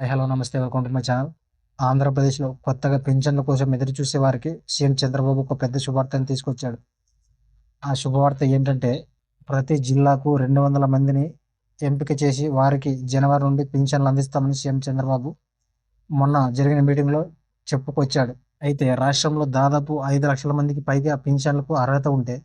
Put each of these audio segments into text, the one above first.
Hi hello namaste welcome to my channel. ఆంధ్రప్రదేశ్లో కొత్తగా పెన్షన్ల కోసం ఎదురు చూసే వారికి సీఎం చంద్రబాబు ఒక పెద్ద శుభార్తను తీసుకొచ్చాడు. ఆ శుభవార్త ఏంటంటే ప్రతి జిల్లాకు రెండు వందల మందిని ఎంపిక చేసి వారికి జనవరి నుండి పెన్షన్లు అందిస్తామని సీఎం చంద్రబాబు మొన్న జరిగిన మీటింగ్లో చెప్పుకొచ్చాడు. అయితే రాష్ట్రంలో దాదాపు ఐదు లక్షల మందికి పైగా పెన్షన్లకు అర్హత ఉంటే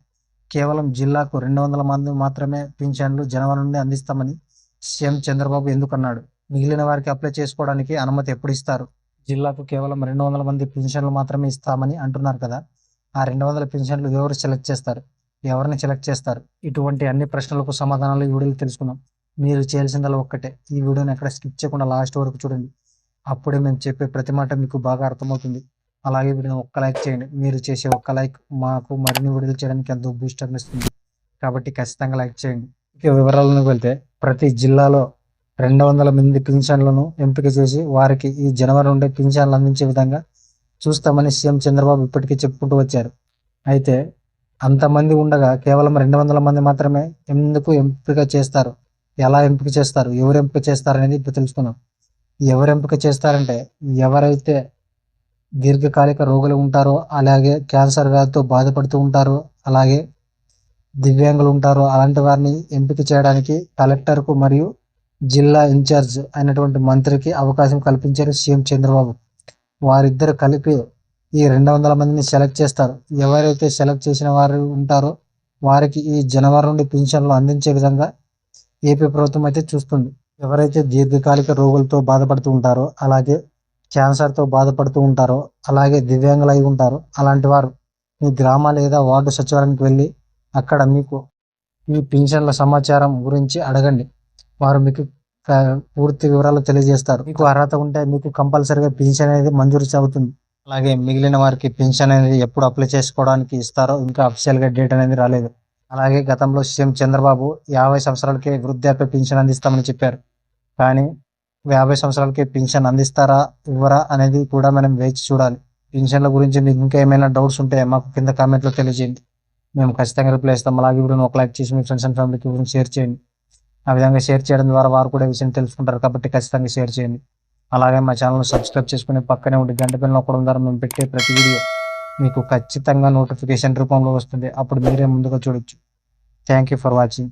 కేవలం జిల్లాకు రెండు వందల మంది మాత్రమే పెన్షన్లు జనవరి నుండి అందిస్తామని సీఎం చంద్రబాబు ఎందుకన్నాడు? మిగిలిన వారికి అప్లై చేసుకోవడానికి అనుమతి ఎప్పుడు ఇస్తారు? జిల్లాకు కేవలం రెండు వందల మంది పెన్షన్లు మాత్రమే ఇస్తామని అంటున్నారు కదా. ఆ రెండు వందల పెన్షన్లు ఎవరు సెలెక్ట్ చేస్తారు? ఎవరిని సెలెక్ట్ చేస్తారు? ఇటువంటి అన్ని ప్రశ్నలకు సమాధానాలు ఈ వీడియోలో తెలుసుకున్నాం మీరు చేయాల్సిందల్లా ఒక్కటే. ఈ వీడియోని ఎక్కడ స్కిప్ చేయకుండా లాస్ట్ వరకు చూడండి. అప్పుడే మేము చెప్పే ప్రతి మాట మీకు బాగా అర్థమవుతుంది. అలాగే వీడియోని ఒక్క లైక్ చేయండి. మీరు చేసే ఒక్క లైక్ మాకు మరిన్ని వీడియోలు చేయడానికి ఎంతో బూస్టర్ ఇస్తుంది కాబట్టి ఖచ్చితంగా లైక్ చేయండి. ఇక వివరాలకు వెళ్తే ప్రతి జిల్లాలో రెండు వందల మంది పింఛన్లను ఎంపిక చేసి వారికి ఈ జనవరి నుండి పింఛన్లు అందించే విధంగా చూస్తామని సీఎం చంద్రబాబు ఇప్పటికీ చెప్పుకుంటూ వచ్చారు. అయితే అంతమంది ఉండగా కేవలం రెండు వందల మంది మాత్రమే ఎందుకు ఎంపిక చేస్తారు? ఎలా ఎంపిక చేస్తారు? ఎవరు ఎంపిక చేస్తారు అనేది ఇప్పుడు తెలుసుకున్నాం ఎవరు ఎంపిక చేస్తారంటే ఎవరైతే దీర్ఘకాలిక రోగులు ఉంటారో అలాగే క్యాన్సర్ వ్యాధితో బాధపడుతూ ఉంటారో అలాగే దివ్యాంగులు ఉంటారో అలాంటి వారిని ఎంపిక చేయడానికి కలెక్టర్కు మరియు జిల్లా ఇన్ఛార్జ్ అయినటువంటి మంత్రికి అవకాశం కల్పించారు సీఎం చంద్రబాబు. వారిద్దరు కలిపి ఈ రెండు వందల మందిని సెలెక్ట్ చేస్తారు. ఎవరైతే సెలెక్ట్ చేసిన వారు ఉంటారో వారికి ఈ జనవరి నుండి పింఛన్లు అందించే విధంగా ఏపీ ప్రభుత్వం అయితే చూస్తుంది. ఎవరైతే దీర్ఘకాలిక రోగులతో బాధపడుతూ ఉంటారో అలాగే క్యాన్సర్తో బాధపడుతూ ఉంటారో అలాగే దివ్యాంగులు అయి ఉంటారో అలాంటి వారు మీ గ్రామ లేదా వార్డు సచివాలయానికి వెళ్ళి అక్కడ మీకు ఈ పింఛన్ల సమాచారం గురించి అడగండి. వారు మీకు పూర్తి వివరాలు తెలియజేస్తారు. మీకు అర్హత ఉంటే మీకు కంపల్సరీగా పెన్షన్ అనేది మంజూరు అవుతుంది. అలాగే మిగిలిన వారికి పెన్షన్ అనేది ఎప్పుడు అప్లై చేసుకోవడానికి ఇస్తారో ఇంకా అఫీషియల్గా డేట్ అనేది రాలేదు. అలాగే గతంలో సీఎం చంద్రబాబు యాభై సంవత్సరాలకే వృద్ధాప్య పెన్షన్ అందిస్తామని చెప్పారు. కానీ యాభై సంవత్సరాలకే పెన్షన్ అందిస్తారా ఇవ్వరా అనేది కూడా మనం వేచి చూడాలి. పెన్షన్ల గురించి మీకు ఇంకా ఏమైనా డౌట్స్ ఉంటే మాకు కింద కామెంట్లో తెలియజేయండి. మేము ఖచ్చితంగా రిప్లై ఇస్తాం. అలాగే వీడియోని ఒక లైక్ చేసి మీ ఫ్రెండ్స్ అండ్ ఫ్యామిలీకి షేర్ చేయండి. ఆ విధంగా షేర్ చేయడం ద్వారా వారు కూడా విషయం తెలుసుకుంటారు. కాబట్టి ఖచ్చితంగా షేర్ చేయండి. అలాగే మా ఛానల్ సబ్స్క్రైబ్ చేసుకుని పక్కనే ఉండి గంట పిల్లలు ఒకడం ద్వారా మేము పెట్టే ప్రతి వీడియో మీకు ఖచ్చితంగా నోటిఫికేషన్ రూపంలో వస్తుంది. అప్పుడు మీరే ముందుగా చూడొచ్చు. Thank you for watching